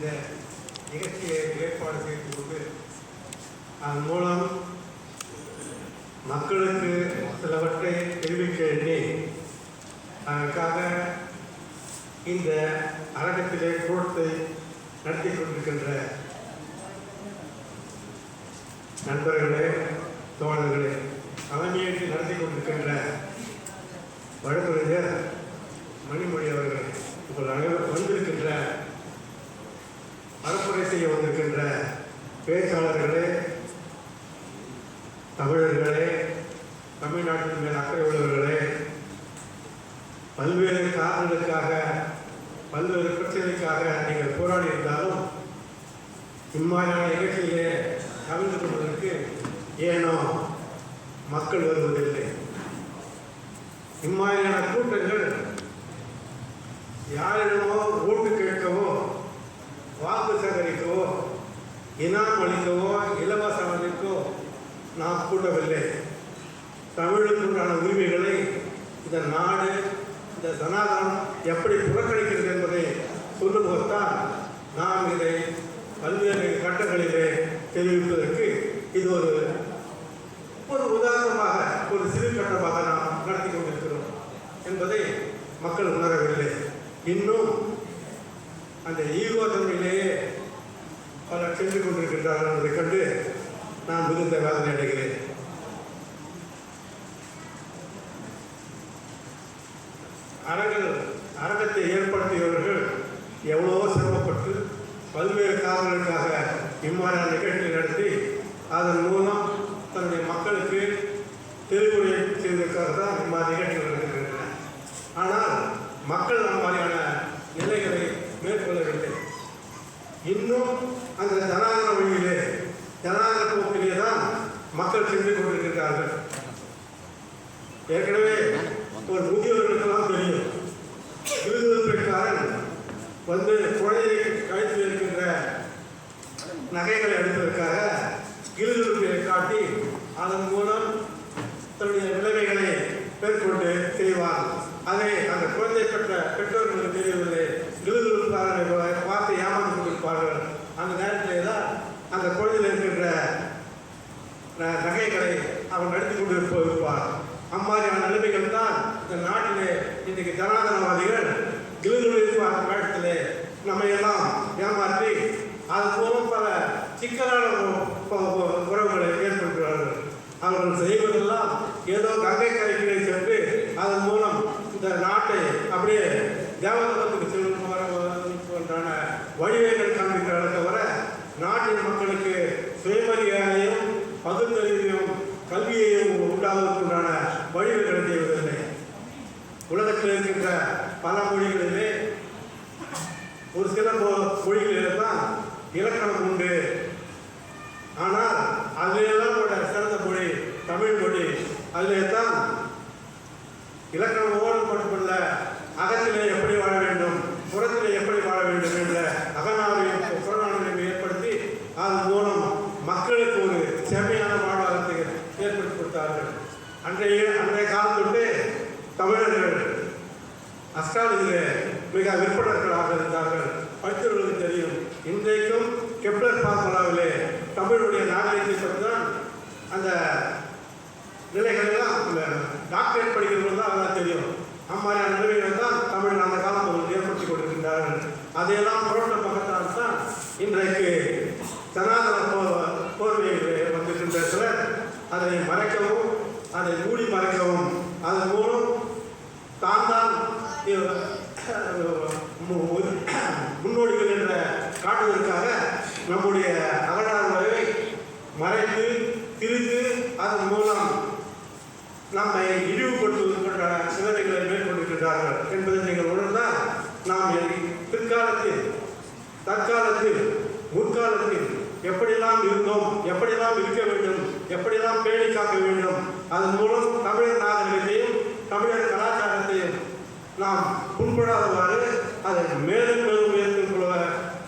இந்த நிகழ்ச்சியை ஏற்பாடு செய்து கொண்டு அதன் மூலம் மக்களுக்கு சிலவற்றை தெரிவிக்க எண்ணி அதற்காக இந்த அரங்கத்திலே கூட்டத்தை நடத்தி கொண்டிருக்கின்ற நண்பர்களே தோழர்களே தலைமையேற்று நடத்தி கொண்டிருக்கின்ற வழக்கறிஞர் மணிமொழி அவர்கள் உங்கள் அனைவரும் வந்திருக்கின்ற பரப்புரை செய்ய வந்திருக்கின்ற பேச்சாளர்களே தமிழர்களே தமிழ்நாட்டின் மேல் அக்கறை உள்ளவர்களே பல்வேறு காரணங்களுக்காக பல்வேறு பிரச்சனைக்காக நீங்கள் போராடி இருந்தாலும் இம்மாதிரியான நிகழ்ச்சியிலே கலந்து கொள்வதற்கு ஏனோ மக்கள் வருவதில்லை. இம்மாதிரியான கூட்டங்கள் யாரிடமோ ஓட்டு கேட்கவோ வாக்கு சேகரிக்கவோ இனாம் அளிக்கவோ நாம் கூட்டவில்லை. தமிழுக்குண்டான உரிமைகளை இந்த நாடு இந்த சனாதனம் எப்படி புறக்கணிக்கிறது என்பதை சொல்லும்போதுதான் நாம் இதை பல்வேறு கட்டங்களிலே தெரிவிப்பதற்கு இது ஒரு ஒரு உதாரணமாக ஒரு சிறு கட்டமாக நாம் நடத்தி கொண்டிருக்கிறோம் என்பதை மக்கள் உணரவில்லை. இன்னும் அந்த ஈகோ தன்மையிலேயே பலர் சென்று கொண்டிருக்கின்றார்கள் என்பதை கண்டு நான் மிகுந்த வேதனை அடைகிறேன். அரங்கல் அரங்கத்தை ஏற்படுத்தியவர்கள் எவ்வளவோ சிரமப்பட்டு பல்வேறு காரணங்களுக்காக இம்மாதிரியான நிகழ்ச்சிகள் நடத்தி அதன் மூலம் தன்னுடைய மக்களுக்கு தெளிவுரை செய்வதற்காக தான் இம்மாதிரி நிகழ்ச்சிகள் நடக்கின்றன. ஆனால் மக்கள் அந்த மாதிரியான நிலைகளை மேற்கொள்ளவில்லை. இன்னும் அந்த ஜனாதன வழியிலே ஜனநாயக போக்கிலே தான் மக்கள் சென்று கொண்டிருக்கிறார்கள் ஏற்கனவே ஒரு முதியவர்களுக்கெல்லாம் தெரியும். விருதுகாரன் வந்து குழந்தையை கழித்து இருக்கின்ற நகைகளை எடுப்பதற்காக கிருதுருப்பை காட்டி அதன் மூலம் தன்னுடைய விளைவைகளை மேற்கொண்டு செய்வார் அதை அந்த குழந்தை பெற்ற பெற்றோர்களுக்கு தெரியவில்லை கிருதுருப்பாரனை பார்த்து ஏமாந்து கொண்டிருப்பார்கள் அந்த நேரத்திலே தான் அந்த குழந்தையில் இருக்கின்ற ந- நகைகளை அவன் நடத்தி கொண்டு இருப்ப- இருப்பார் அம்மாதிரியான நிலைமைகள் தான் இந்த நாட்டிலே இன்றைக்கு ஜனாதனவாதிகள் கிளுகிழு காலத்திலே நம்ம எல்லாம் ஏமாற்றி அது மூலம் பல சிக்கலான உறவுகளை ஏற்படுத்துகிறார்கள். அவர்கள் செய்வதெல்லாம் ஏதோ கங்கை கரைக்கிலே சென்று அதன் மூலம் இந்த நாட்டை அப்படியே தேவதத்துக்கு செல்வதற்கான வழிவகைகள் காண்பிக்கிறார தவிர நாட்டின் மக்களுக்கு சுயமரியாதையும் பகுத்தறிவையும் கல்வியையும் உண்டாவதற்குண்டான வழிவகைகளை செய்வதில்லை. உலகத்தில் இருக்கின்ற பல மொழிகளிலே ஒரு சில மொழிகளில் தான் இலக்கணம் உண்டு. ஆனால் அதிலெல்லாம் கூட சிறந்த மொழி தமிழ் மொழி. அதிலே தான் இலக்கணம் ஓடு மட்டுமல்ல அகத்திலேயே எப்படி வாழ வேண்டும் புறத்திலே எப்படி வாழ வேண்டும் என்ற அகநாவையும் புறநாணையும் ஏற்படுத்தி அதன் மூலம் மக்களுக்கு ஒரு செம்மையான வாழ்வாதாரத்தை ஏற்படுத்தி கொடுத்தார்கள் அன்றைய அன்றைய காலத்தொட்டு தமிழர்கள் அஸ்ட்ராலஜியிலே மிக விற்பனர்களாக இருந்தார்கள். படித்தவர்களுக்கு தெரியும் இன்றைக்கும் கெப்லர் பார்மலாவிலே தமிழுடைய நாகரிகத்தை பற்றி தான் அந்த நிலைகளெல்லாம் அந்த டாக்டரேட் படிக்கிறவங்க தான் அதெல்லாம் தெரியும். அம்மாதிரியான நிலைமைகள் தான் தமிழ் அந்த காலம் அவர்கள் ஏற்படுத்தி கொண்டிருக்கின்றார்கள் அதையெல்லாம் புரட்ட பக்கத்தால் தான் இன்றைக்கு சனாதன போ போர்வையில் வந்திருக்கின்ற சிலர் அதை மறைக்கவும் அதை மூடி மறைக்கவும் அதன் மூலம் தான் தான் மு- மு- முன்னோடிகள் என்ற காட்டுவதற்காக நம்முடைய அகடார்களை மறைத்து திரித்து அதன் மூலம் நம்மை இழிவுபடுத்துவதற்கான சிந்தனைகளை மேற்கொண்டிருக்கிறார்கள் என்பதை நீங்கள் உணர்ந்தால் நாம் பிற்காலத்தில் தற்காலத்தில் முற்காலத்தில் எப்படியெல்லாம் இருந்தோம் எப்படியெல்லாம் இருக்க வேண்டும் எப்படியெல்லாம் பேணி காக்க வேண்டும் அதன் மூலம் தமிழர் நாகரிகத்தையும் தமிழர் கலாச்சாரத்தையும் நாம் புண்படாதவாறு அதை மேலும் மேலும்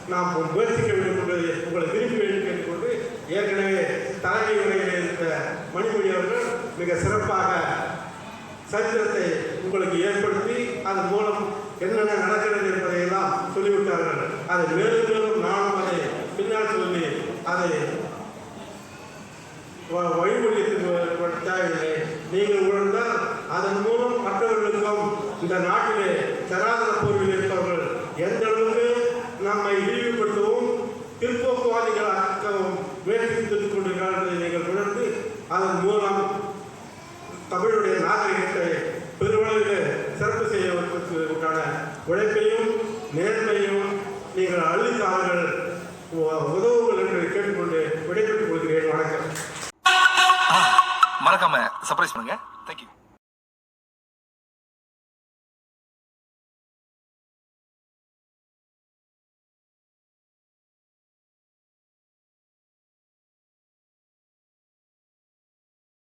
நாம் முயற்சிக்க வேண்டும் என்பதை உங்களை விரும்பி வேண்டும் கேட்டுக்கொண்டு ஏற்கனவே தலைமை உரையில் இருந்த மணிமொழி அவர்கள் மிக சிறப்பாக சரித்திரத்தை உங்களுக்கு ஏற்படுத்தி அதன் மூலம் என்னென்ன நடக்கிறது என்பதையெல்லாம் சொல்லிவிட்டார்கள். அதை மேலும் மேலும் நானும் அதை பின்னால் சொல்லி அதை வ- வழிமொழிக்கு தேவையில்லை நீங்கள் உணர்ந்தால் அதன் மூலம் மற்றவர்களுக்கும் இந்த நாட்டிலே சராதர போர்வில் இருப்பவர்கள் எந்த அளவுக்கு நம்மை இழிவுபடுத்தவும் பிற்போக்குவாதிகள் ஆக்கவும் முயற்சித்துக் கொண்டிருக்கிறார்கள் என்பதை நீங்கள் உணர்ந்து அதன் மூலம் தமிழுடைய நாகரிகத்தை பெருமளவில் சிறப்பு செய்வதற்கான உழைப்பையும் நேர்மையும் நீங்கள் அள்ளித்தார்கள் உதவுங்கள் என்று கேட்டுக்கொண்டு விடைபெற்றுக் கொள்கிறேன். வணக்கம். மறக்காம சர்ப்ரைஸ் பண்ணுங்க. தேங்க்யூ